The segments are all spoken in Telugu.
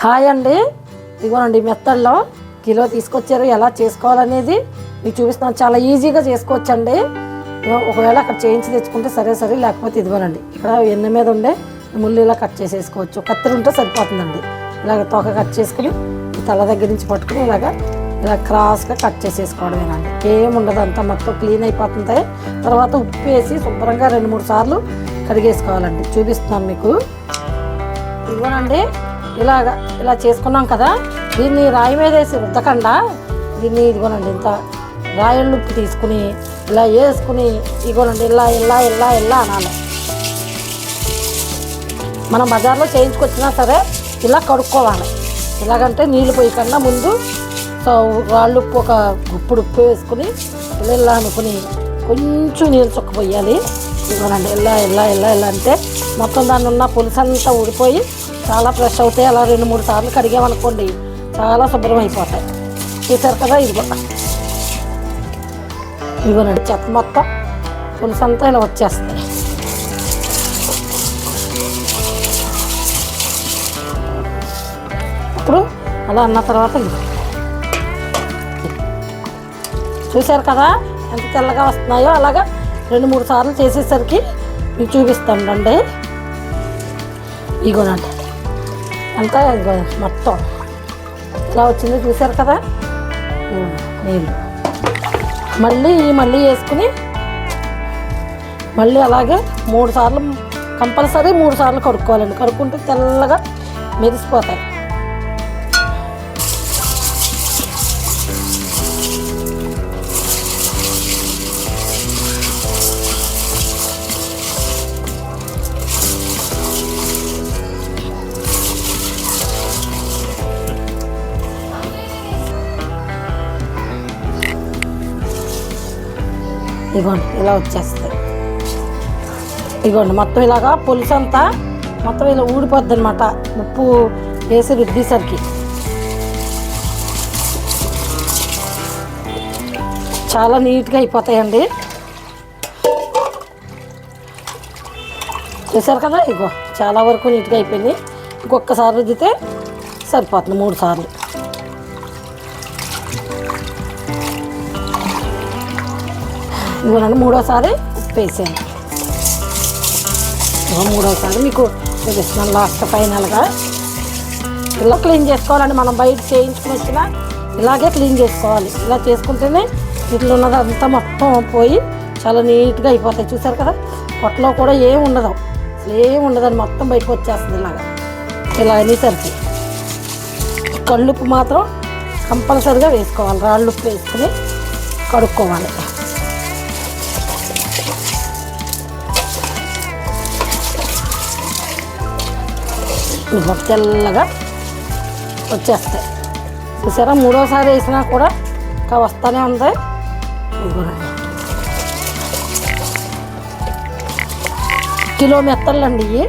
హాయ్ అండి. ఇదిగోనండి మెత్తల్లో కిలో తీసుకొచ్చారు. ఎలా చేసుకోవాలనేది మీకు చూపిస్తున్నాను. చాలా ఈజీగా చేసుకోవచ్చండి. ఒకవేళ అక్కడ చేయించి తెచ్చుకుంటే సరే సరే. లేకపోతే ఇదిగోనండి ఇక్కడ ఎన్న మీద ఉండే ముళ్ళు ఇలా కట్ చేసేసుకోవచ్చు. కత్తిరి ఉంటే సరిపోతుందండి. ఇలాగ తోక కట్ చేసుకుని తల దగ్గర నుంచి పట్టుకుని ఇలాగ ఇలా క్రాస్గా కట్ చేసేసుకోవడమేనండి. ఏం ఉండదు. అంతా మొత్తం క్లీన్ అయిపోతుంది తర్వాత ఉప్పు వేసి శుభ్రంగా రెండు మూడు సార్లు కడిగేసుకోవాలండి. చూపిస్తున్నాను మీకు. ఇవ్వనండి ఇలాగ ఇలా చేసుకున్నాం కదా దీన్ని రాయి మీద వేసి రుద్దకుండా దీన్ని ఇదిగోనండి ఇంత రాయళ్ళ తీసుకుని ఇలా వేసుకుని ఇదిగోనండి ఇలా ఇలా ఇలా ఇలా అనాలి. మనం బజార్లో చేయించుకొచ్చినా సరే ఇలా కడుక్కోవాలి. ఇలాగంటే నీళ్ళు పోయకుండా ముందు సో రాళ్ళు ఉప్పు ఒక గుప్పుడు ఉప్పు వేసుకుని ఇలా ఇలా అనుకుని కొంచెం నీళ్ళు చొక్కపోయాలి ఇవ్వనండి ఇలా ఇలా ఇలా ఇలా అంటే మొత్తం దాన్ని ఉన్న పులుసు అంతా ఊడిపోయి చాలా ఫ్రెష్ అవుతాయి. అలా రెండు మూడు సార్లు కడిగామనుకోండి చాలా శుభ్రం అయిపోతాయి. చూసారు కదా ఇదిగో. ఇదిగోనండి చెత్త మొత్తం పులుసంతా ఇలా వచ్చేస్తాయి ఇప్పుడు అలా అన్న తర్వాత ఇదిగో చూశారు కదా ఎంత తెల్లగా వస్తున్నాయో? అలాగా రెండు మూడు సార్లు చేసేసరికి మీకు చూపిస్తాను అండి ఇగోనండి అంతా మొత్తం. ఇలా వచ్చింది చూశారు కదా? నీళ్ళు. మళ్ళీ మళ్ళీ వేసుకుని మళ్ళీ అలాగే మూడు సార్లు కంపల్సరీ మూడు సార్లు కడుక్కోవాలండి. కడుక్కుంటే తెల్లగా మెరిసిపోతాయి. ఇదిగోండి ఇలా వచ్చేస్తుంది. ఇదిగోండి మొత్తం ఇలాగా పులుసు అంతా మొత్తం ఇలా ఊడిపోద్ది అనమాట ఉప్పు వేసి రుద్దేసరికి. చాలా నీట్గా అయిపోతాయండి. చూసారు కదా ఇగో చాలా వరకు నీట్గా అయిపోయింది. ఇంకొకసారి రుద్దితే సరిపోతుంది మూడు సార్లు ఇవ్వనండి మూడోసారి ఉప్పు వేసాను మూడోసారి మీకు చూపిస్తున్నాను లాస్ట్ ఫైనల్గా. ఇలా క్లీన్ చేసుకోవాలండి మనం బయట చేయించుకుని వచ్చినా ఇలాగే క్లీన్ చేసుకోవాలి. ఇలా చేసుకుంటేనే ఇట్లా ఉన్నదంతా మొత్తం పోయి చాలా నీట్గా అయిపోతాయి. చూసారు కదా పొట్టలో కూడా ఏం ఉండదు. అసలు ఏం ఉండదండి మొత్తం బయటకు వచ్చేస్తుంది ఇలాగా. ఇలా అనేసరికి కళ్ళుప్పు మాత్రం కంపల్సరిగా వేసుకోవాలి రాళ్ళుప్పు వేసుకుని కడుక్కోవాలి. ఇదిగో తెల్లగా వచ్చేస్తాయి. చూసారా? మూడోసారి వేసినా కూడా ఇంకా వస్తూనే ఉంది. కిలో మెత్తలండి ఇవి.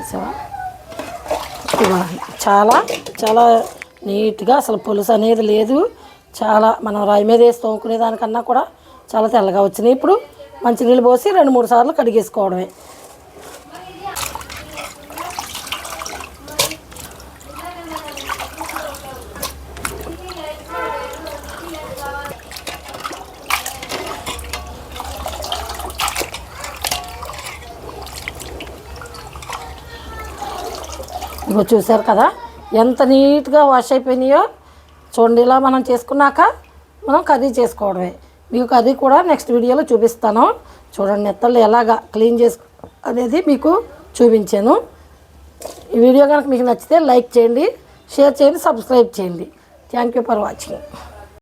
చేసావా? చాలా చాలా నీట్గా అసలు పులుసు అనేది లేదు. చాలా మనం రాయి మీద వేసి తోముకునే దానికన్నా కూడా చాలా తెల్లగా వచ్చినాయి. ఇప్పుడు మంచినీళ్ళు పోసి రెండు మూడు సార్లు కడిగేసుకోవడమే. ఇగో చూసారు కదా? ఎంత నీట్గా వాష్ అయిపోయినాయో చూడండి ఇలా మనం చేసుకున్నాక మనం కర్రీ చేసుకోవడమే. మీకు కర్రీ కూడా నెక్స్ట్ వీడియోలో చూపిస్తాను. చూడండి నెత్తళ్ళు ఎలాగా క్లీన్ చేసు అనేది మీకు చూపించాను. ఈ వీడియో కనుక మీకు నచ్చితే లైక్ చేయండి షేర్ చేయండి సబ్స్క్రైబ్ చేయండి. Thank you for watching